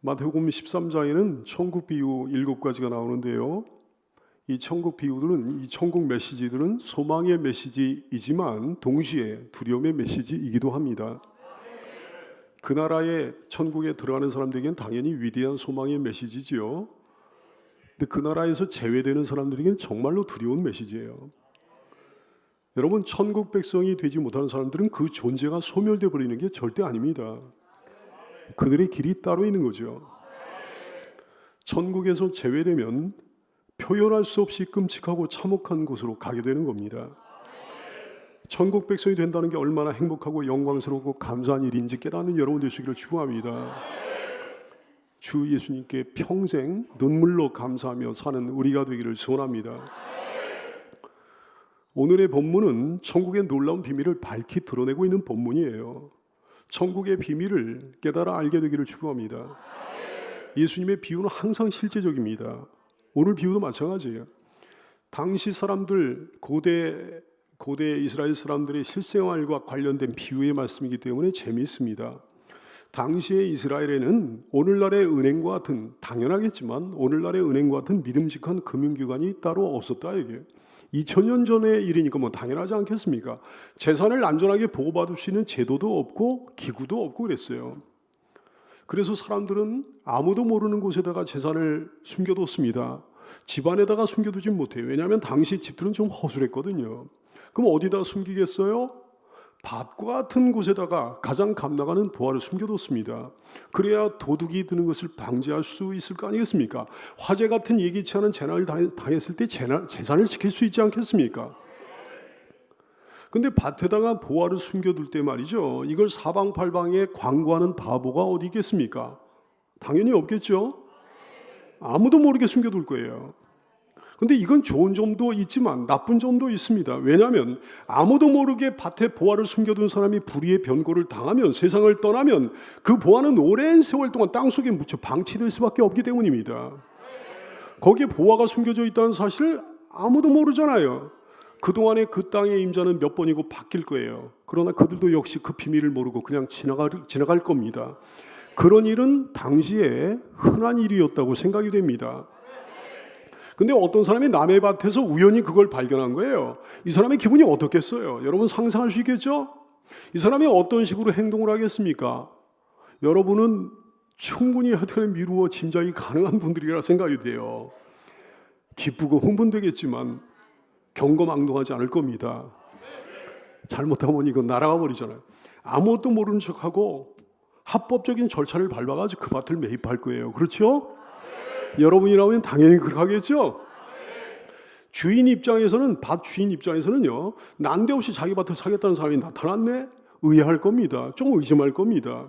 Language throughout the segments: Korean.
마태복음 13장에는 천국 비유 일곱 가지가 나오는데요. 이 천국 비유들은 이 천국 메시지들은 소망의 메시지이지만 동시에 두려움의 메시지이기도 합니다. 그 나라의 천국에 들어가는 사람들에게는 당연히 위대한 소망의 메시지지요. 근데 그 나라에서 제외되는 사람들에게는 정말로 두려운 메시지예요. 여러분 천국 백성이 되지 못하는 사람들은 그 존재가 소멸돼 버리는 게 절대 아닙니다. 그들의 길이 따로 있는 거죠. 천국에서 제외되면 표현할 수 없이 끔찍하고 참혹한 곳으로 가게 되는 겁니다. 천국 백성이 된다는 게 얼마나 행복하고 영광스럽고 감사한 일인지 깨닫는 여러분 되시기를 축원합니다. 주 예수님께 평생 눈물로 감사하며 사는 우리가 되기를 소원합니다. 오늘의 본문은 천국의 놀라운 비밀을 밝히 드러내고 있는 본문이에요. 천국의 비밀을 깨달아 알게 되기를 축원합니다. 예수님의 비유는 항상 실제적입니다. 오늘 비유도 마찬가지예요. 당시 사람들 고대 고대 이스라엘 사람들의 실생활과 관련된 비유의 말씀이기 때문에 재미있습니다. 당시의 이스라엘에는 오늘날의 은행과 같은 당연하겠지만 오늘날의 은행과 같은 믿음직한 금융기관이 따로 없었다 이게. 2000년 전의 일이니까 뭐 당연하지 않겠습니까? 재산을 안전하게 보호받을 수 있는 제도도 없고 기구도 없고 그랬어요. 그래서 사람들은 아무도 모르는 곳에다가 재산을 숨겨뒀습니다. 집안에다가 숨겨두진 못해요. 왜냐하면 당시 집들은 좀 허술했거든요. 그럼 어디다 숨기겠어요? 밭과 같은 곳에다가 가장 감나가는 보화를 숨겨뒀습니다. 그래야 도둑이 드는 것을 방지할 수 있을 거 아니겠습니까? 화재 같은 예기치 않은 재난을 당했을 때 재산을 지킬 수 있지 않겠습니까? 근데 밭에다가 보화를 숨겨둘 때 말이죠. 이걸 사방팔방에 광고하는 바보가 어디 있겠습니까? 당연히 없겠죠. 아무도 모르게 숨겨둘 거예요. 근데 이건 좋은 점도 있지만 나쁜 점도 있습니다. 왜냐하면 아무도 모르게 밭에 보화를 숨겨둔 사람이 불의의 변고를 당하면 세상을 떠나면 그 보화는 오랜 세월 동안 땅 속에 묻혀 방치될 수밖에 없기 때문입니다. 거기에 보화가 숨겨져 있다는 사실을 아무도 모르잖아요. 그동안에 그 땅의 임자는 몇 번이고 바뀔 거예요. 그러나 그들도 역시 그 비밀을 모르고 그냥 지나갈, 지나갈 겁니다. 그런 일은 당시에 흔한 일이었다고 생각이 됩니다. 근데 어떤 사람이 남의 밭에서 우연히 그걸 발견한 거예요. 이 사람의 기분이 어떻겠어요? 여러분 상상할 수 있겠죠? 이 사람이 어떤 식으로 행동을 하겠습니까? 여러분은 충분히 하여튼 미루어 짐작이 가능한 분들이라 생각이 돼요. 기쁘고 흥분되겠지만 경거망동하지 않을 겁니다. 잘못하면 이거 날아가 버리잖아요. 아무것도 모르는 척하고 합법적인 절차를 밟아가지고 그 밭을 매입할 거예요. 그렇죠? 여러분이라면 당연히 그렇게 하겠죠? 주인 입장에서는 밭 주인 입장에서는요 난데없이 자기 밭을 사겠다는 사람이 나타났네? 의아할 겁니다. 좀 의심할 겁니다.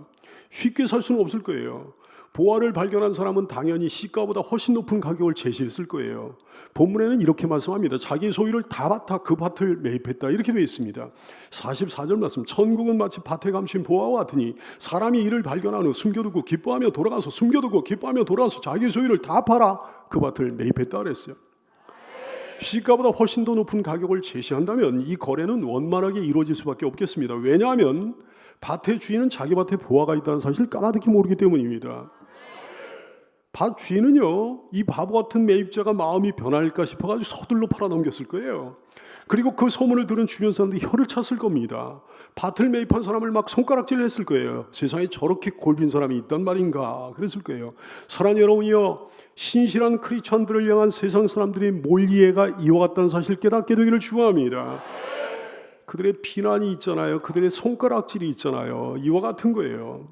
쉽게 살 수는 없을 거예요 보화를 발견한 사람은 당연히 시가보다 훨씬 높은 가격을 제시했을 거예요. 본문에는 이렇게 말씀합니다. 자기 소유를 다 받아 그 밭을 매입했다. 이렇게 되어 있습니다. 44절 말씀. 천국은 마치 밭에 감춘 보화와 같으니 사람이 이를 발견한 후 숨겨두고 기뻐하며 돌아가서 숨겨두고 기뻐하며 돌아가서 자기 소유를 다 팔아 그 밭을 매입했다 그랬어요. 시가보다 훨씬 더 높은 가격을 제시한다면 이 거래는 원만하게 이루어질 수밖에 없겠습니다. 왜냐하면 밭의 주인은 자기 밭에 보화가 있다는 사실을 까마득히 모르기 때문입니다. 밭 주인은요, 이 바보 같은 매입자가 마음이 변할까 싶어가지고 서둘러 팔아넘겼을 거예요. 그리고 그 소문을 들은 주변 사람들이 혀를 찼을 겁니다. 밭을 매입한 사람을 막 손가락질 했을 거예요. 세상에 저렇게 골빈 사람이 있단 말인가 그랬을 거예요. 사랑 여러분이요, 신실한 크리스천들을 향한 세상 사람들의 몰이해가 이와 같다는 사실 깨닫게 되기를 축원합니다. 그들의 비난이 있잖아요. 그들의 손가락질이 있잖아요. 이와 같은 거예요.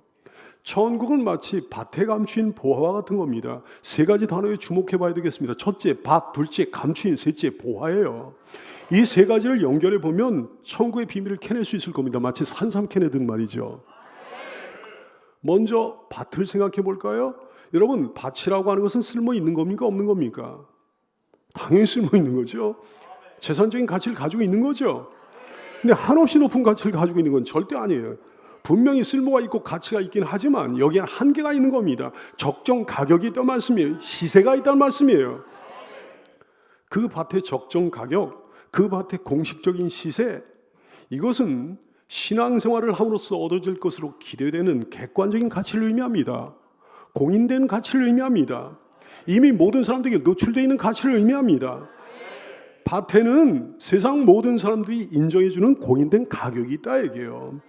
천국은 마치 밭에 감추인 보화와 같은 겁니다. 세 가지 단어에 주목해 봐야 되겠습니다. 첫째, 밭, 둘째, 감추인, 셋째, 보화예요. 이 세 가지를 연결해 보면 천국의 비밀을 캐낼 수 있을 겁니다. 마치 산삼 캐내듯 말이죠. 먼저 밭을 생각해 볼까요? 여러분, 밭이라고 하는 것은 쓸모 있는 겁니까? 없는 겁니까? 당연히 쓸모 있는 거죠. 재산적인 가치를 가지고 있는 거죠. 근데 한없이 높은 가치를 가지고 있는 건 절대 아니에요. 분명히 쓸모가 있고 가치가 있긴 하지만 여기에는 한계가 있는 겁니다. 적정 가격이 있다는 말씀이에요. 시세가 있다는 말씀이에요. 그 밭의 적정 가격, 그 밭의 공식적인 시세, 이것은 신앙생활을 함으로써 얻어질 것으로 기대되는 객관적인 가치를 의미합니다. 공인된 가치를 의미합니다. 이미 모든 사람들에게 노출되어 있는 가치를 의미합니다. 밭에는 세상 모든 사람들이 인정해주는 공인된 가격이 있다 얘기예요.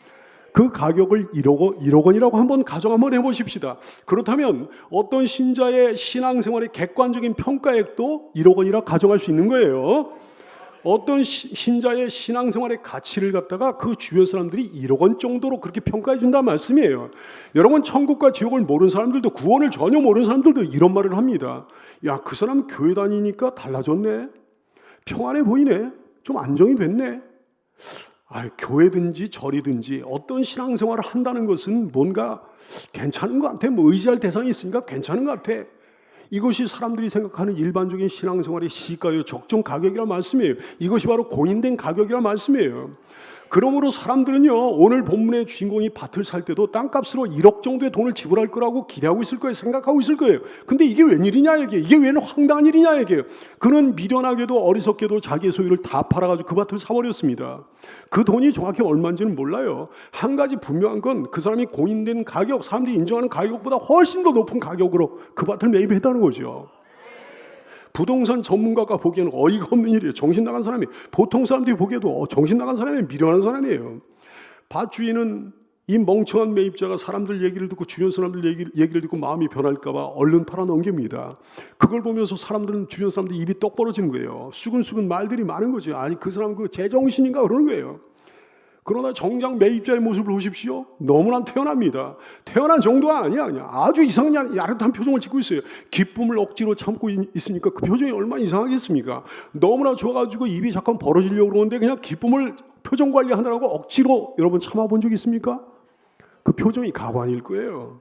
그 가격을 1억, 원, 1억 원이라고 한번 가정 한번 해보십시다. 그렇다면 어떤 신자의 신앙생활의 객관적인 평가액도 1억 원이라 가정할 수 있는 거예요. 어떤 시- 신자의 신앙생활의 가치를 갖다가 그 주변 사람들이 1억 원 정도로 그렇게 평가해 준다는 말씀이에요. 여러분 천국과 지옥을 모르는 사람들도 구원을 전혀 모르는 사람들도 이런 말을 합니다. 야, 그 사람 교회 다니니까 달라졌네. 평안해 보이네. 좀 안정이 됐네. 아, 교회든지 절이든지 어떤 신앙생활을 한다는 것은 뭔가 괜찮은 것 같아. 뭐 의지할 대상이 있으니까 괜찮은 것 같아. 이것이 사람들이 생각하는 일반적인 신앙생활의 시가요 적정 가격이란 말씀이에요. 이것이 바로 공인된 가격이란 말씀이에요. 그러므로 사람들은요 오늘 본문의 주인공이 밭을 살 때도 땅값으로 1억 정도의 돈을 지불할 거라고 기대하고 있을 거예요. 생각하고 있을 거예요. 근데 이게 웬일이냐 이게 이게 왜 황당한 일이냐 이게 그는 미련하게도 어리석게도 자기의 소유를 다 팔아가지고 그 밭을 사버렸습니다. 그 돈이 정확히 얼마인지는 몰라요. 한 가지 분명한 건 그 사람이 공인된 가격, 사람들이 인정하는 가격보다 훨씬 더 높은 가격으로 그 밭을 매입했다는 거죠. 부동산 전문가가 보기에는 어이가 없는 일이에요. 정신 나간 사람이 보통 사람들이 보기에도 어, 정신 나간 사람이 미련한 사람이에요. 밭 주인은 이 멍청한 매입자가 사람들 얘기를 듣고 주변 사람들 얘기를, 얘기를 듣고 마음이 변할까봐 얼른 팔아 넘깁니다. 그걸 보면서 사람들은 주변 사람들 입이 떡 벌어지는 거예요. 수근수근 말들이 많은 거죠. 아니 그 사람 그 제정신인가 그러는 거예요. 그러나 정작 매입자의 모습을 보십시오. 너무나 태어납니다. 태어난 정도가 아니야. 그냥 아주 이상한 야릇한 표정을 짓고 있어요. 기쁨을 억지로 참고 있- 있으니까 그 표정이 얼마나 이상하겠습니까? 너무나 좋아가지고 입이 잠깐 벌어지려고 그러는데 그냥 기쁨을 표정 관리하느라고 억지로 여러분 참아본 적 있습니까? 그 표정이 가관일 거예요.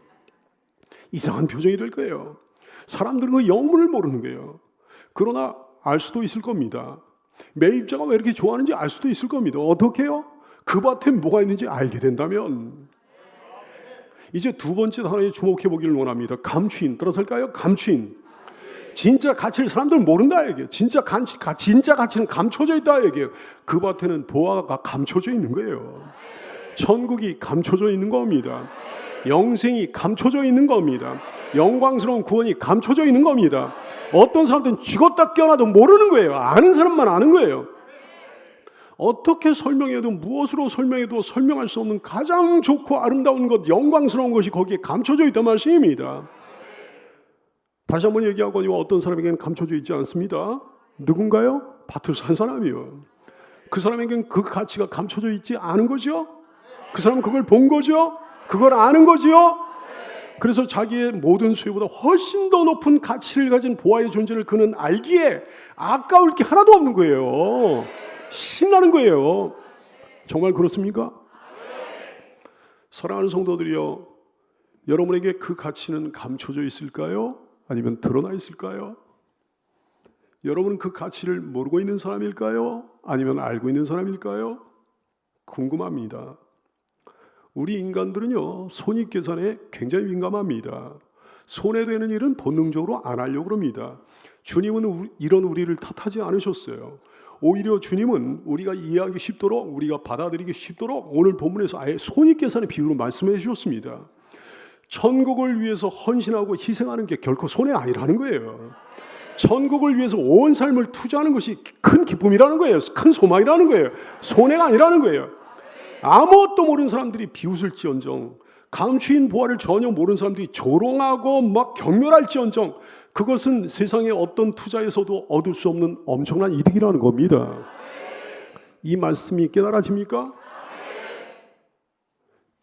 이상한 표정이 될 거예요. 사람들은 그 영문을 모르는 거예요. 그러나 알 수도 있을 겁니다. 매입자가 왜 이렇게 좋아하는지 알 수도 있을 겁니다. 어떻게 해요? 그 밭에 뭐가 있는지 알게 된다면 이제 두 번째 단어에 주목해 보기를 원합니다. 감추인 들어설까요? 감추인 진짜 가치를 사람들은 모른다 이게 진짜 가치 가, 진짜 가치는 감춰져 있다 이게 그 밭에는 보아가 감춰져 있는 거예요. 천국이 감춰져 있는 겁니다. 영생이 감춰져 있는 겁니다. 영광스러운 구원이 감춰져 있는 겁니다. 어떤 사람들은 죽었다 깨어나도 모르는 거예요. 아는 사람만 아는 거예요. 어떻게 설명해도 무엇으로 설명해도 설명할 수 없는 가장 좋고 아름다운 것, 영광스러운 것이 거기에 감춰져 있단 말씀입니다. 다시 한번 얘기하거니와 어떤 사람에게는 감춰져 있지 않습니다. 누군가요? 밭을 산 사람이요. 그 사람에게는 그 가치가 감춰져 있지 않은 거죠. 그 사람은 그걸 본 거죠. 그걸 아는 거지요. 그래서 자기의 모든 수요보다 훨씬 더 높은 가치를 가진 보아의 존재를 그는 알기에 아까울 게 하나도 없는 거예요. 신나는 거예요. 정말 그렇습니까? 사랑하는 성도들이여, 여러분에게 그 가치는 감춰져 있을까요? 아니면 드러나 있을까요? 여러분은 그 가치를 모르고 있는 사람일까요? 아니면 알고 있는 사람일까요? 궁금합니다. 우리 인간들은요, 손익 계산에 굉장히 민감합니다. 손해되는 일은 본능적으로 안 하려고 합니다. 주님은 우- 이런 우리를 탓하지 않으셨어요. 오히려 주님은 우리가 이해하기 쉽도록 우리가 받아들이기 쉽도록 오늘 본문에서 아예 손익계산의 비유로 말씀해 주셨습니다. 천국을 위해서 헌신하고 희생하는 게 결코 손해 아니라는 거예요. 천국을 위해서 온 삶을 투자하는 것이 큰 기쁨이라는 거예요. 큰 소망이라는 거예요. 손해가 아니라는 거예요. 아무것도 모르는 사람들이 비웃을지언정 감추인 보화를 전혀 모르는 사람들이 조롱하고 막 경멸할지언정 그것은 세상의 어떤 투자에서도 얻을 수 없는 엄청난 이득이라는 겁니다. 이 말씀이 깨달아집니까?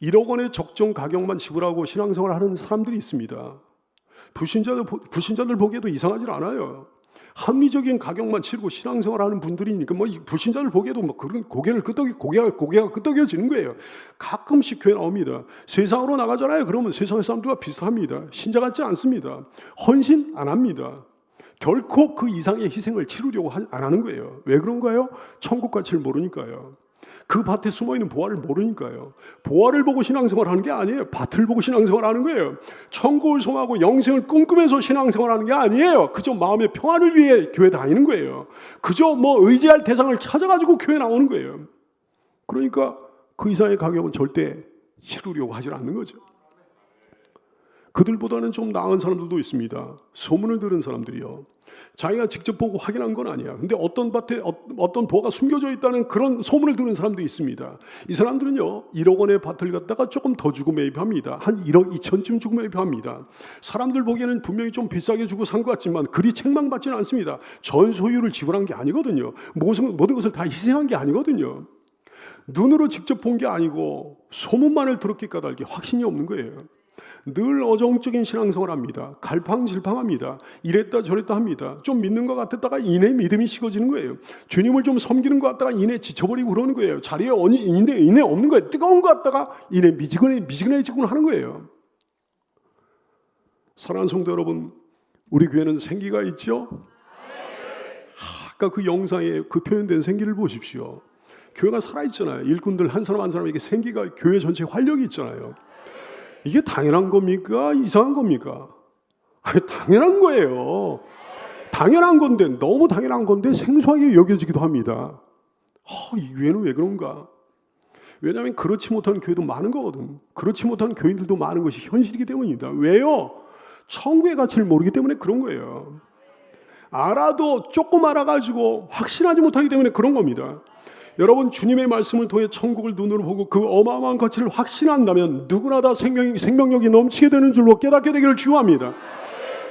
1억 원의 적정 가격만 지불하고 신앙생활을 하는 사람들이 있습니다. 불신자들, 보- 불신자들 보기에도 이상하지 않아요. 합리적인 가격만 치르고 신앙생활하는 분들이니까 뭐이 불신자들 보기에도 뭐 그런 고개를 끄덕이 고개가 고개가 끄덕여지는 거예요. 가끔씩 교회 나옵니다. 세상으로 나가잖아요. 그러면 세상의 사람들과 비슷합니다. 신자 같지 않습니다. 헌신 안 합니다. 결코 그 이상의 희생을 치르려고 하- 안 하는 거예요. 왜 그런가요? 천국 가치를 모르니까요. 그 밭에 숨어 있는 보화를 모르니까요. 보화를 보고 신앙생활 하는 게 아니에요. 밭을 보고 신앙생활 하는 거예요. 천국을 소망하고 영생을 꿈꾸면서 신앙생활 하는 게 아니에요. 그저 마음의 평안을 위해 교회 다니는 거예요. 그저 뭐 의지할 대상을 찾아가지고 교회 나오는 거예요. 그러니까 그 이상의 가격은 절대 치르려고 하지 않는 거죠. 그들보다는 좀 나은 사람들도 있습니다. 소문을 들은 사람들이요. 자기가 직접 보고 확인한 건 아니야. 근데 어떤 밭에 어, 어떤 보가 숨겨져 있다는 그런 소문을 들은 사람도 있습니다. 이 사람들은요, 1억 원의 밭을 갖다가 조금 더 주고 매입합니다. 한 1억 2천쯤 주고 매입합니다. 사람들 보기에는 분명히 좀 비싸게 주고 산 것 같지만 그리 책망받지는 않습니다. 전 소유를 지불한 게 아니거든요. 모든, 모든 것을 다 희생한 게 아니거든요. 눈으로 직접 본 게 아니고 소문만을 들었기 까닭에 확신이 없는 거예요. 늘 어정적인 신앙생활 합니다. 갈팡질팡합니다. 이랬다 저랬다 합니다. 좀 믿는 것 같았다가 이내 믿음이 식어지는 거예요. 주님을 좀 섬기는 것 같다가 이내 지쳐버리고 그러는 거예요. 자리에 언- 이내, 이내 없는 거예요. 뜨거운 것 같다가 이내 미지근해, 미지근해지고 하는 거예요. 사랑하는 성도 여러분, 우리 교회는 생기가 있죠? 아까 그 영상에 그 표현된 생기를 보십시오. 교회가 살아있잖아요. 일꾼들 한 사람 한 사람에게 생기가 교회 전체에 활력이 있잖아요. 이게 당연한 겁니까? 이상한 겁니까? 아니, 당연한 거예요. 당연한 건데, 너무 당연한 건데 생소하게 여겨지기도 합니다. 어, 이 교회는 왜 그런가? 왜냐하면 그렇지 못한 교회도 많은 거거든. 그렇지 못한 교인들도 많은 것이 현실이기 때문입니다. 왜요? 천국의 가치를 모르기 때문에 그런 거예요. 알아도 조금 알아가지고 확신하지 못하기 때문에 그런 겁니다. 여러분 주님의 말씀을 통해 천국을 눈으로 보고 그 어마어마한 가치를 확신한다면 누구나 다 생명, 생명력이 넘치게 되는 줄로 깨닫게 되기를 주합니다.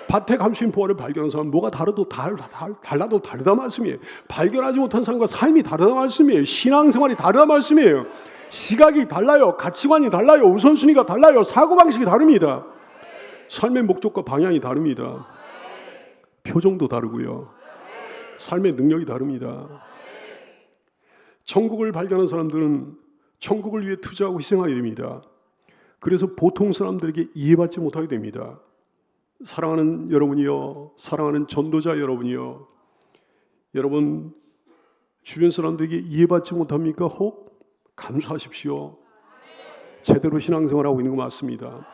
밭에 감추인 보화를 발견한 사람은 뭐가 다르도 달, 달, 달라도 다르다 말씀이에요. 발견하지 못한 사람과 삶이 다르다 말씀이에요. 신앙생활이 다르다 말씀이에요. 시각이 달라요. 가치관이 달라요. 우선순위가 달라요. 사고방식이 다릅니다. 삶의 목적과 방향이 다릅니다. 표정도 다르고요. 삶의 능력이 다릅니다. 천국을 발견한 사람들은 천국을 위해 투자하고 희생하게 됩니다. 그래서 보통 사람들에게 이해받지 못하게 됩니다. 사랑하는 여러분이요, 사랑하는 전도자 여러분이요, 여러분 주변 사람들에게 이해받지 못합니까? 혹 감사하십시오. 제대로 신앙생활 하고 있는 거 맞습니다.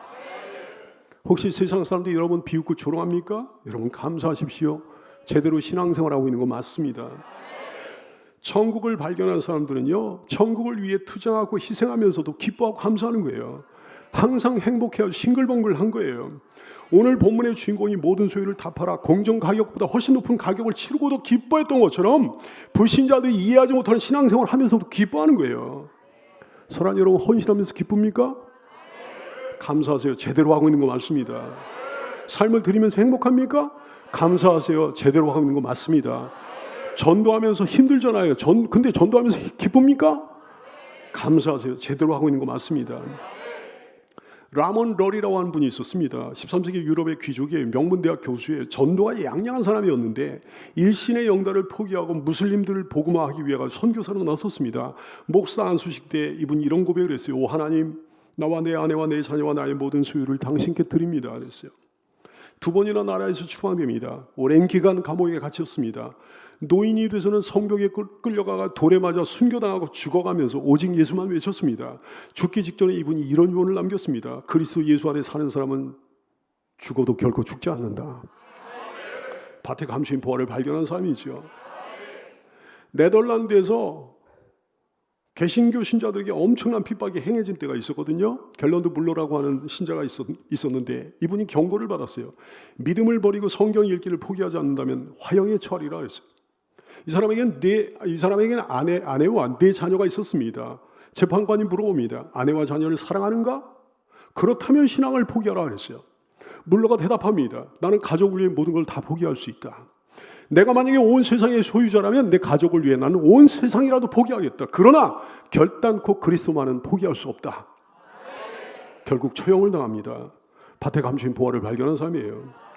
혹시 세상 사람들이 여러분 비웃고 조롱합니까? 여러분 감사하십시오. 제대로 신앙생활 하고 있는 거 맞습니다. 천국을 발견한 사람들은요, 천국을 위해 투자하고 희생하면서도 기뻐하고 감사하는 거예요. 항상 행복해하고 싱글벙글한 거예요. 오늘 본문의 주인공이 모든 소유를 다 팔아 공정 가격보다 훨씬 높은 가격을 치르고도 기뻐했던 것처럼 불신자들이 이해하지 못하는 신앙생활 하면서도 기뻐하는 거예요. 사랑 여러분 헌신하면서 기쁩니까? 감사하세요. 제대로 하고 있는 거 맞습니다. 삶을 드리면서 행복합니까? 감사하세요. 제대로 하고 있는 거 맞습니다. 전도하면서 힘들잖아요. 전 근데 전도하면서 기쁩니까? 감사하세요. 제대로 하고 있는 거 맞습니다. 라몬 럴이라고 하는 분이 있었습니다. 13세기 유럽의 귀족의 명문대학 교수의 전도가 양양한 사람이었는데 일신의 영달을 포기하고 무슬림들을 복음화하기 위해 선교사로 나섰습니다. 목사 안수식 때 이분이 이런 고백을 했어요. 오 하나님, 나와 내 아내와 내 자녀와 나의 모든 소유를 당신께 드립니다. 그랬어요. 두 번이나 나라에서 추방됩니다. 오랜 기간 감옥에 갇혔습니다. 노인이 돼서는 성벽에 끌- 끌려가가 돌에 맞아 순교당하고 죽어가면서 오직 예수만 외쳤습니다. 죽기 직전에 이분이 이런 유언을 남겼습니다. 그리스도 예수 안에 사는 사람은 죽어도 결코 죽지 않는다. 밭에 감추인 보화를 발견한 사람이죠. 네덜란드에서 개신교 신자들에게 엄청난 핍박이 행해진 때가 있었거든요. 갤런드 물러라고 하는 신자가 있었, 있었는데 이분이 경고를 받았어요. 믿음을 버리고 성경 읽기를 포기하지 않는다면 화형에 처하리라 그랬어요. 이 사람에게는 네, 이 사람에게는 아내, 아내와 네 자녀가 있었습니다. 재판관이 물어봅니다. 아내와 자녀를 사랑하는가? 그렇다면 신앙을 포기하라 그랬어요. 물러가 대답합니다. 나는 가족을 위해 모든 걸 다 포기할 수 있다. 내가 만약에 온 세상의 소유자라면 내 가족을 위해 나는 온 세상이라도 포기하겠다. 그러나 결단코 그리스도만은 포기할 수 없다. 결국 처형을 당합니다. 밭에 감추인 보화를 발견한 사람이에요.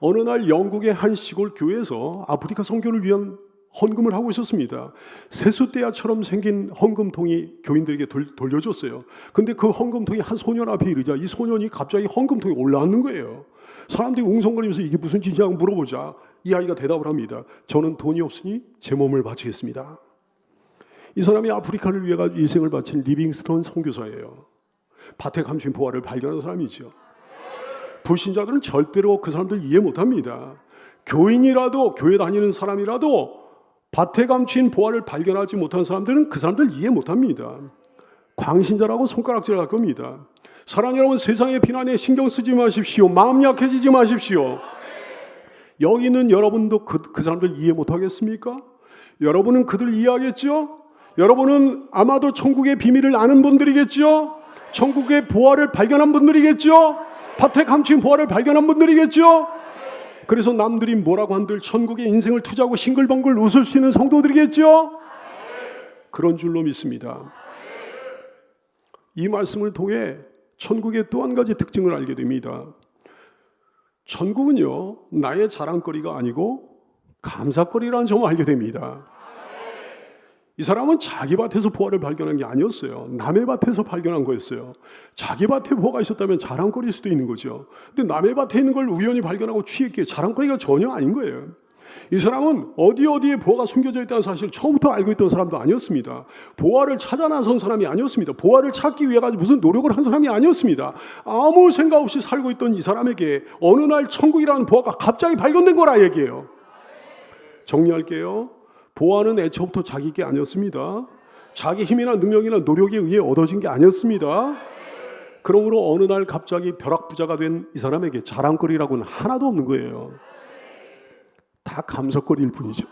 어느 날 영국의 한 시골 교회에서 아프리카 선교를 위한 헌금을 하고 있었습니다. 세숫대야처럼 생긴 헌금통이 교인들에게 돌, 돌려줬어요. 근데 그 헌금통이 한 소년 앞에 이르자 이 소년이 갑자기 헌금통에 올라앉는 거예요. 사람들이 웅성거리면서 이게 무슨 짓이냐고 물어보자 이 아이가 대답을 합니다. 저는 돈이 없으니 제 몸을 바치겠습니다. 이 사람이 아프리카를 위해 일생을 바친 리빙스턴 선교사예요. 밭에 감춘 보화를 발견한 사람이죠. 불신자들은 절대로 그 사람들 이해 못합니다. 교인이라도 교회 다니는 사람이라도 밭에 감춘 보화를 발견하지 못한 사람들은 그 사람들 이해 못합니다. 광신자라고 손가락질할 겁니다. 사랑하는 여러분 세상의 비난에 신경 쓰지 마십시오. 마음 약해지지 마십시오. 여기 있는 여러분도 그, 그 사람들 이해 못하겠습니까? 여러분은 그들 이해하겠죠? 여러분은 아마도 천국의 비밀을 아는 분들이겠죠? 천국의 보화를 발견한 분들이겠죠? 밭에 감춘 보화를 발견한 분들이겠죠? 그래서 남들이 뭐라고 한들 천국의 인생을 투자하고 싱글벙글 웃을 수 있는 성도들이겠죠? 그런 줄로 믿습니다. 이 말씀을 통해 천국의 또 한 가지 특징을 알게 됩니다. 천국은요, 나의 자랑거리가 아니고 감사거리라는 점을 알게 됩니다. 이 사람은 자기 밭에서 보화를 발견한 게 아니었어요. 남의 밭에서 발견한 거였어요. 자기 밭에 보화가 있었다면 자랑거리일 수도 있는 거죠. 근데 남의 밭에 있는 걸 우연히 발견하고 취했기에 자랑거리가 전혀 아닌 거예요. 이 사람은 어디 어디에 보화가 숨겨져 있다는 사실을 처음부터 알고 있던 사람도 아니었습니다. 보화를 찾아 나선 사람이 아니었습니다. 보화를 찾기 위해 가지고 무슨 노력을 한 사람이 아니었습니다. 아무 생각 없이 살고 있던 이 사람에게 어느 날 천국이라는 보화가 갑자기 발견된 거라 얘기해요. 정리할게요. 보화는 애초부터 자기 게 아니었습니다. 자기 힘이나 능력이나 노력에 의해 얻어진 게 아니었습니다. 그러므로 어느 날 갑자기 벼락부자가 된 이 사람에게 자랑거리라고는 하나도 없는 거예요. 다 감석거리일 뿐이죠.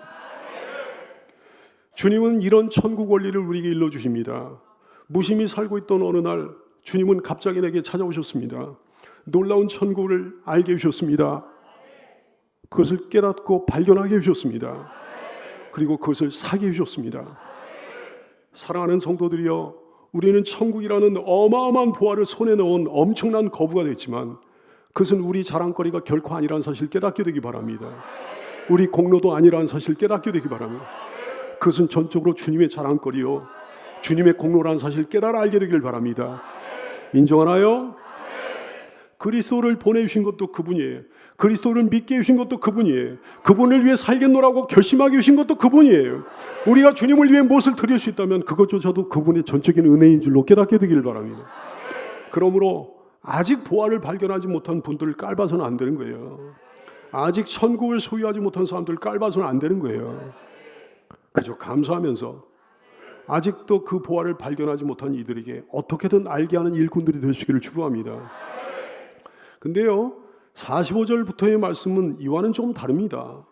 주님은 이런 천국 원리를 우리에게 일러 주십니다. 무심히 살고 있던 어느 날 주님은 갑자기 내게 찾아오셨습니다. 놀라운 천국을 알게 해주셨습니다. 그것을 깨닫고 발견하게 해주셨습니다. 그리고 그것을 사게 해주셨습니다. 사랑하는 성도들이여, 우리는 천국이라는 어마어마한 보화를 손에 넣은 엄청난 거부가 됐지만 그것은 우리 자랑거리가 결코 아니라는 사실 깨닫게 되기 바랍니다. 우리 공로도 아니라는 사실 깨닫게 되기 바랍니다. 그것은 전적으로 주님의 자랑거리요. 주님의 공로라는 사실 깨달아 알게 되길 바랍니다. 인정하나요? 그리스도를 보내주신 것도 그분이에요. 그리스도를 믿게 해주신 것도 그분이에요. 그분을 위해 살겠노라고 결심하게 해주신 것도 그분이에요. 우리가 주님을 위해 무엇을 드릴 수 있다면 그것조차도 그분의 전적인 은혜인 줄로 깨닫게 되기를 바랍니다. 그러므로 아직 보화를 발견하지 못한 분들을 깔봐서는 안 되는 거예요. 아직 천국을 소유하지 못한 사람들을 깔봐서는 안 되는 거예요. 그저 감사하면서 아직도 그 보화를 발견하지 못한 이들에게 어떻게든 알게 하는 일꾼들이 되시기를 축복합니다. 근데요, 45절부터의 말씀은 이와는 조금 다릅니다.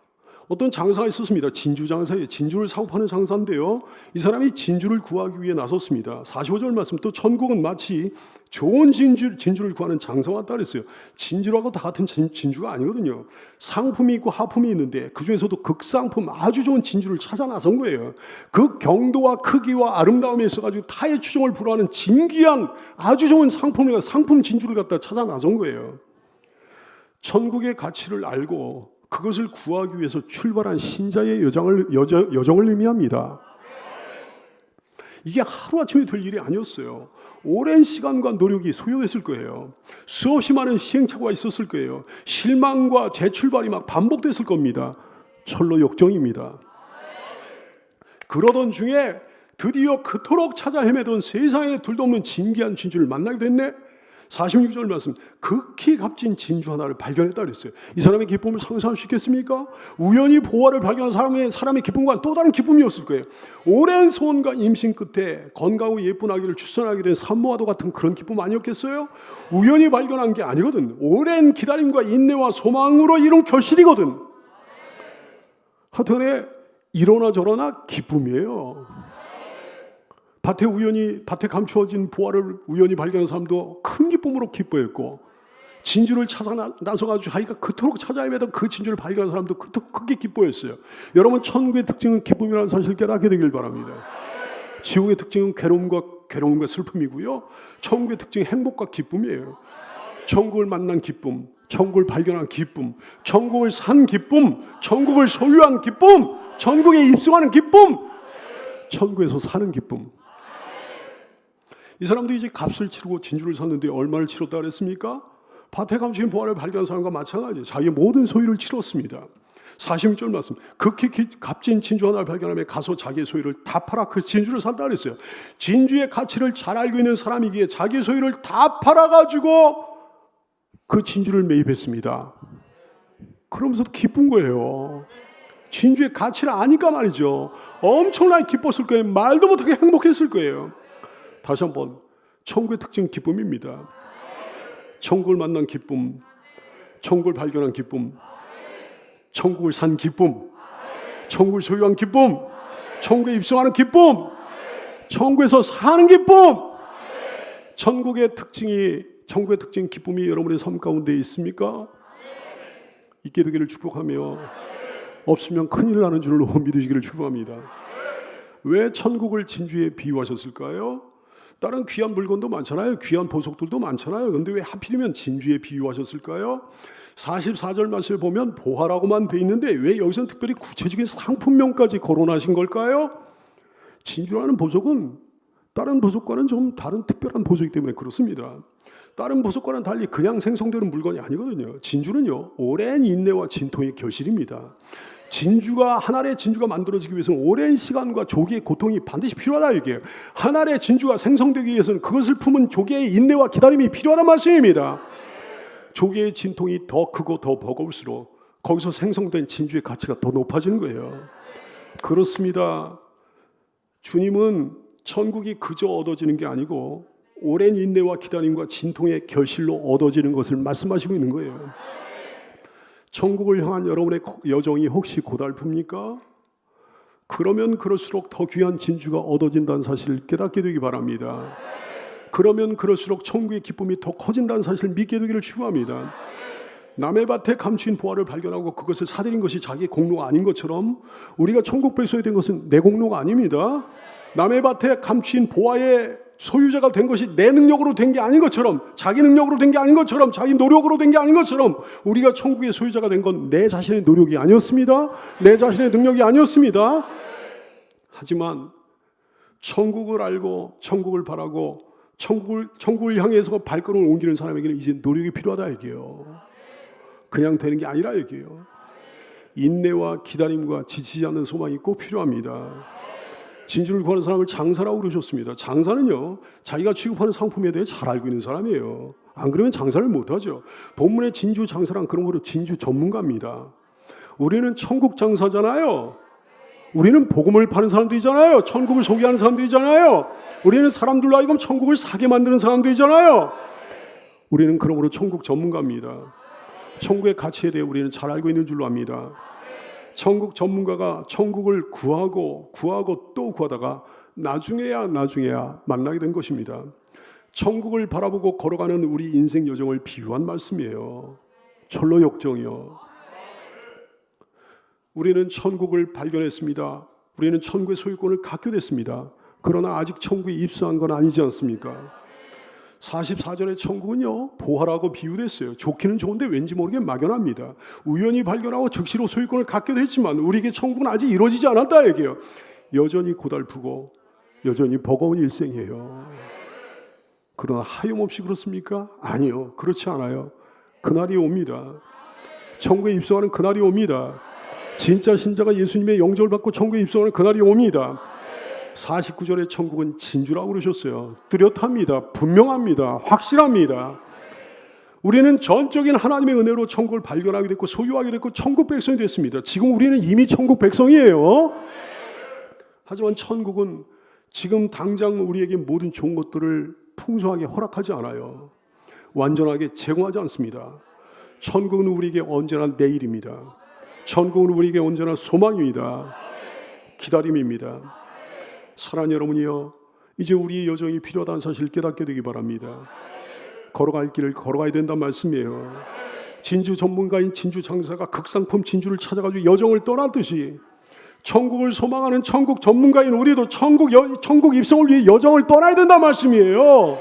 어떤 장사가 있었습니다. 진주 장사에 진주를 사고 파는 장사인데요. 이 사람이 진주를 구하기 위해 나섰습니다. 45절 말씀 또 천국은 마치 좋은 진주, 진주를 구하는 장사와 그랬어요. 진주라고 다 같은 진, 진주가 아니거든요. 상품이 있고 하품이 있는데 그 중에서도 극상품 아주 좋은 진주를 찾아 나선 거예요. 그 경도와 크기와 아름다움에 있어가지고 타의 추종을 불허하는 진귀한 아주 좋은 상품을 상품 진주를 갖다 찾아 나선 거예요. 천국의 가치를 알고 그것을 구하기 위해서 출발한 신자의 여정을, 여정, 여정을 의미합니다. 이게 하루아침에 될 일이 아니었어요. 오랜 시간과 노력이 소요됐을 거예요. 수없이 많은 시행착오가 있었을 거예요. 실망과 재출발이 막 반복됐을 겁니다. 철로 역정입니다. 그러던 중에 드디어 그토록 찾아 헤매던 세상에 둘도 없는 진귀한 진주를 만나게 됐네. 46절 말씀 극히 값진 진주 하나를 발견했다 그랬어요. 이 사람의 기쁨을 상상할 수 있겠습니까? 우연히 보화를 발견한 사람의 사람의 기쁨과 또 다른 기쁨이었을 거예요. 오랜 소원과 임신 끝에 건강하고 예쁜 아기를 출산하게 된 산모와도 같은 그런 기쁨 아니었겠어요? 우연히 발견한 게 아니거든. 오랜 기다림과 인내와 소망으로 이룬 결실이거든. 하여튼에 이러나 저러나 기쁨이에요. 밭에 우연히 밭에 감추어진 보화를 우연히 발견한 사람도 큰 기쁨으로 기뻐했고 진주를 찾아 나- 나서가지고 자기가 그토록 찾아 헤매던 그 진주를 발견한 사람도 그토록 크게 기뻐했어요. 여러분 천국의 특징은 기쁨이라는 사실을 깨닫게 되길 바랍니다. 지옥의 특징은 괴로움과 괴로움과 슬픔이고요. 천국의 특징은 행복과 기쁨이에요. 천국을 만난 기쁨, 천국을 발견한 기쁨, 천국을 산 기쁨, 천국을 소유한 기쁨, 천국에 입성하는 기쁨, 천국에서 사는 기쁨. 이 사람도 이제 값을 치르고 진주를 샀는데 얼마를 치렀다 그랬습니까? 밭에 감추인 보화를 발견한 사람과 마찬가지. 자기의 모든 소유를 치렀습니다. 46절 말씀. 극히 기- 값진 진주 하나를 발견하며 가서 자기의 소유를 다 팔아 그 진주를 산다 그랬어요. 진주의 가치를 잘 알고 있는 사람이기에 자기의 소유를 다 팔아 가지고 그 진주를 매입했습니다. 그러면서 기쁜 거예요. 진주의 가치를 아니까 말이죠. 엄청나게 기뻤을 거예요. 말도 못하게 행복했을 거예요. 다시 한번 천국의 특징 기쁨입니다. 천국을 만난 기쁨, 천국을 발견한 기쁨, 천국을 산 기쁨, 천국을 소유한 기쁨, 천국에 입성하는 기쁨, 천국에서 사는 기쁨. 천국의 특징이 천국의 특징 기쁨이 여러분의 삶 가운데 있습니까? 있게 되기를 축복하며 없으면 큰일 나는 줄로 믿으시기를 축복합니다. 왜 천국을 진주에 비유하셨을까요? 다른 귀한 물건도 많잖아요. 귀한 보석들도 많잖아요. 근데 왜 하필이면 진주에 비유하셨을까요? 44절 말씀에 보면 보화라고만 돼 있는데 왜 여기서는 특별히 구체적인 상품명까지 거론하신 걸까요? 진주라는 보석은 다른 보석과는 좀 다른 특별한 보석이기 때문에 그렇습니다. 다른 보석과는 달리 그냥 생성되는 물건이 아니거든요. 진주는요 오랜 인내와 진통의 결실입니다. 진주가 한 알의 진주가 만들어지기 위해서는 오랜 시간과 조기의 고통이 반드시 필요하다 이게 한 알의 진주가 생성되기 위해서는 그것을 품은 조기의 인내와 기다림이 필요하단 말씀입니다. 조기의 진통이 더 크고 더 버거울수록 거기서 생성된 진주의 가치가 더 높아지는 거예요. 그렇습니다. 주님은 천국이 그저 얻어지는 게 아니고 오랜 인내와 기다림과 진통의 결실로 얻어지는 것을 말씀하시고 있는 거예요. 천국을 향한 여러분의 여정이 혹시 고달픕니까? 그러면 그럴수록 더 귀한 진주가 얻어진다는 사실을 깨닫게 되기 바랍니다. 그러면 그럴수록 천국의 기쁨이 더 커진다는 사실을 믿게 되기를 축원합니다. 남의 밭에 감추인 보화를 발견하고 그것을 사들인 것이 자기 공로가 아닌 것처럼 우리가 천국 백성이 된 것은 내 공로가 아닙니다. 남의 밭에 감추인 보화의 소유자가 된 것이 내 능력으로 된 게 아닌 것처럼 자기 능력으로 된 게 아닌 것처럼 자기 노력으로 된 게 아닌 것처럼 우리가 천국의 소유자가 된 건 내 자신의 노력이 아니었습니다. 내 자신의 능력이 아니었습니다. 하지만 천국을 알고 천국을 바라고 천국을 천국을 향해서 발걸음을 옮기는 사람에게는 이제 노력이 필요하다 얘기예요. 그냥 되는 게 아니라 얘기예요. 인내와 기다림과 지치지 않는 소망이 꼭 필요합니다. 진주를 구하는 사람을 장사라고 그러셨습니다. 장사는요, 자기가 취급하는 상품에 대해 잘 알고 있는 사람이에요. 안 그러면 장사를 못하죠. 본문의 진주 장사란 그런 거로 진주 전문가입니다. 우리는 천국 장사잖아요. 우리는 복음을 파는 사람들이잖아요. 천국을 소개하는 사람들이잖아요. 우리는 사람들로 하여금 천국을 사게 만드는 사람들이잖아요. 우리는 그러므로 천국 전문가입니다. 천국의 가치에 대해 우리는 잘 알고 있는 줄로 압니다. 천국 전문가가 천국을 구하고 구하고 또 구하다가 나중에야 나중에야 만나게 된 것입니다. 천국을 바라보고 걸어가는 우리 인생 여정을 비유한 말씀이에요. 철로 역정이요. 우리는 천국을 발견했습니다. 우리는 천국의 소유권을 갖게 됐습니다. 그러나 아직 천국에 입수한 건 아니지 않습니까? 44절의 천국은요, 보화라고 비유됐어요. 좋기는 좋은데 왠지 모르게 막연합니다. 우연히 발견하고 즉시로 소유권을 갖게 됐지만 우리에게 천국은 아직 이루어지지 않았다 얘기예요. 여전히 고달프고 여전히 버거운 일생이에요. 그러나 하염없이 그렇습니까? 아니요. 그렇지 않아요. 그날이 옵니다. 천국에 입성하는 그날이 옵니다. 진짜 신자가 예수님의 영접을 받고 천국에 입성하는 그날이 옵니다. 49절의 천국은 진주라고 그러셨어요. 뚜렷합니다. 분명합니다. 확실합니다. 우리는 전적인 하나님의 은혜로 천국을 발견하게 됐고 소유하게 됐고 천국 백성이 됐습니다. 지금 우리는 이미 천국 백성이에요. 하지만 천국은 지금 당장 우리에게 모든 좋은 것들을 풍성하게 허락하지 않아요. 완전하게 제공하지 않습니다. 천국은 우리에게 언제나 내일입니다. 천국은 우리에게 언제나 소망입니다. 기다림입니다. 사랑하는 여러분이요. 이제 우리의 여정이 필요하다는 사실을 깨닫게 되기 바랍니다. 걸어갈 길을 걸어가야 된다는 말씀이에요. 진주 전문가인 진주 장사가 극상품 진주를 찾아가지고 여정을 떠났듯이 천국을 소망하는 천국 전문가인 우리도 천국 여, 천국 입성을 위해 여정을 떠나야 된다는 말씀이에요.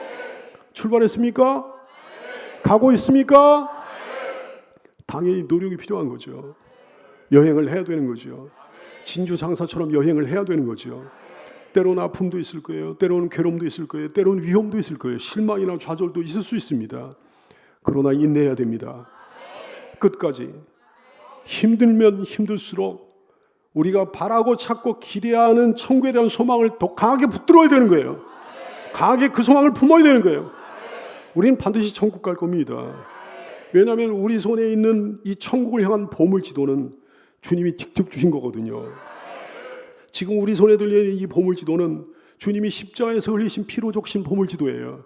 출발했습니까? 가고 있습니까? 당연히 노력이 필요한 거죠. 여행을 해야 되는 거죠. 진주 장사처럼 여행을 해야 되는 거죠. 때로는 아픔도 있을 거예요. 때로는 괴로움도 있을 거예요. 때로는 위험도 있을 거예요. 실망이나 좌절도 있을 수 있습니다. 그러나 인내해야 됩니다. 끝까지 힘들면 힘들수록 우리가 바라고 찾고 기대하는 천국에 대한 소망을 더 강하게 붙들어야 되는 거예요. 강하게 그 소망을 품어야 되는 거예요. 우리는 반드시 천국 갈 겁니다. 왜냐하면 우리 손에 있는 이 천국을 향한 보물 지도는 주님이 직접 주신 거거든요. 지금 우리 손에 들려 있는 이 보물 지도는 주님이 십자가에서 흘리신 피로 적신 보물 지도예요.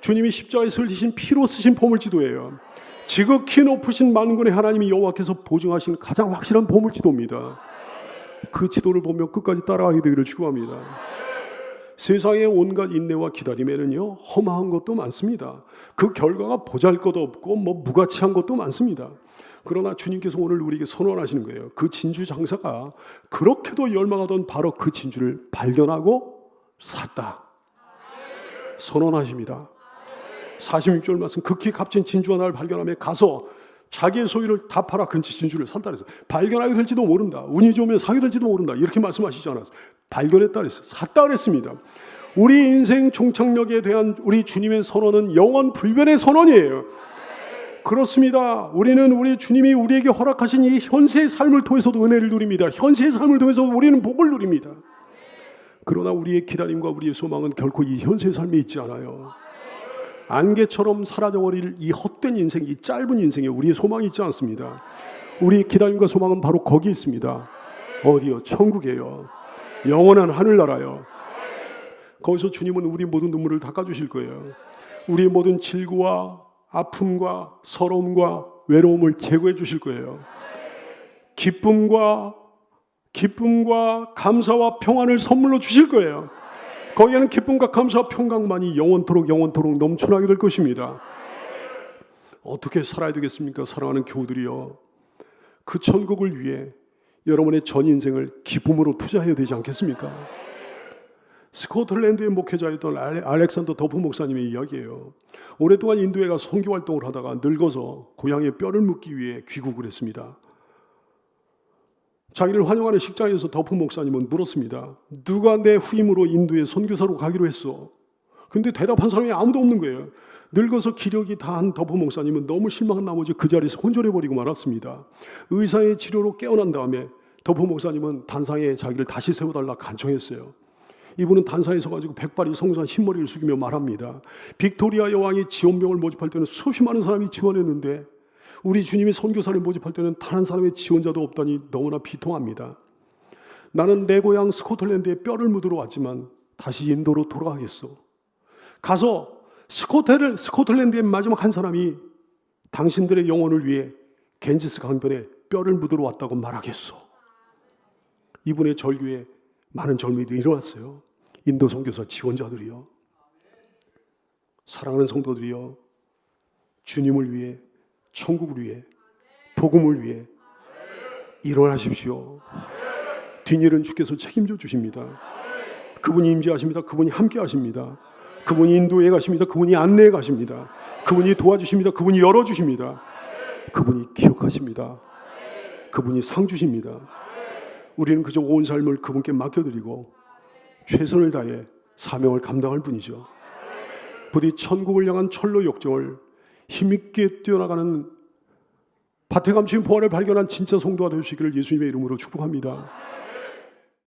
주님이 십자가에서 흘리신 피로 쓰신 보물지도예요. 지극히 높으신 만군의 하나님이 여호와께서 보증하신 가장 확실한 보물지도입니다. 그 지도를 보면 끝까지 따라가게 되기를 축원합니다. 세상의 온갖 인내와 기다림에는요 험한 것도 많습니다. 그 결과가 보잘것도 없고 뭐 무가치한 것도 많습니다. 그러나 주님께서 오늘 우리에게 선언하시는 거예요. 그 진주 장사가 그렇게도 열망하던 바로 그 진주를 발견하고 샀다. 선언하십니다. 46절 말씀 극히 값진 진주 하나를 발견하며 가서 자기의 소유를 다 팔아 근치 진주를 산다 그랬어요. 발견하게 될지도 모른다. 운이 좋으면 사게 될지도 모른다. 이렇게 말씀하시지 않았어요. 발견했다 그랬어요. 샀다 그랬습니다. 우리 인생 종착역에 대한 우리 주님의 선언은 영원 불변의 선언이에요. 그렇습니다. 우리는 우리 주님이 우리에게 허락하신 이 현세의 삶을 통해서도 은혜를 누립니다. 현세의 삶을 통해서 우리는 복을 누립니다. 그러나 우리의 기다림과 우리의 소망은 결코 이 현세의 삶에 있지 않아요. 안개처럼 사라져버릴 이 헛된 인생, 이 짧은 인생에 우리의 소망이 있지 않습니다. 우리의 기다림과 소망은 바로 거기 있습니다. 어디요? 천국이에요. 영원한 하늘나라요. 거기서 주님은 우리 모든 눈물을 닦아주실 거예요. 우리의 모든 질고와 아픔과 서러움과 외로움을 제거해 주실 거예요. 기쁨과 기쁨과 감사와 평안을 선물로 주실 거예요. 거기에는 기쁨과 감사와 평강만이 영원토록 영원토록 넘쳐나게 될 것입니다. 어떻게 살아야 되겠습니까? 사랑하는 교우들이여. 그 천국을 위해 여러분의 전 인생을 기쁨으로 투자해야 되지 않겠습니까? 스코틀랜드의 목회자였던 알렉산더 더프 목사님의 이야기예요. 오랫동안 인도에 가서 선교 활동을 하다가 늙어서 고향에 뼈를 묻기 위해 귀국을 했습니다. 자기를 환영하는 식장에서 더프 목사님은 물었습니다. 누가 내 후임으로 인도에 선교사로 가기로 했어? 근데 대답한 사람이 아무도 없는 거예요. 늙어서 기력이 다한 더프 목사님은 너무 실망한 나머지 그 자리에서 혼절해버리고 말았습니다. 의사의 치료로 깨어난 다음에 더프 목사님은 단상에 자기를 다시 세워달라 간청했어요. 이분은 단상에 서가지고 백발이 성산 흰머리를 숙이며 말합니다. 빅토리아 여왕이 지원병을 모집할 때는 수없이 많은 사람이 지원했는데 우리 주님이 선교사를 모집할 때는 단 한 사람의 지원자도 없다니 너무나 비통합니다. 나는 내 고향 스코틀랜드에 뼈를 묻으러 왔지만 다시 인도로 돌아가겠어. 가서 스코틀, 스코틀랜드의 마지막 한 사람이 당신들의 영혼을 위해 겐지스 강변에 뼈를 묻으러 왔다고 말하겠어. 이분의 절규에 많은 젊은이들이 일어났어요. 인도 선교사 지원자들이요. 사랑하는 성도들이요. 주님을 위해 천국을 위해 복음을 위해 일어나십시오. 뒷일은 주께서 책임져 주십니다. 그분이 임재하십니다. 그분이 함께 하십니다. 그분이 인도에 가십니다. 그분이 안내해 가십니다. 그분이 도와주십니다. 그분이 열어 주십니다. 그분이 기억하십니다. 그분이 상 주십니다. 우리는 그저 온 삶을 그분께 맡겨드리고 최선을 다해 사명을 감당할 뿐이죠. 부디 천국을 향한 철로 역정을 힘있게 뛰어나가는 밭에 감추인 부활을 발견한 진짜 성도가 되시기를 예수님의 이름으로 축복합니다.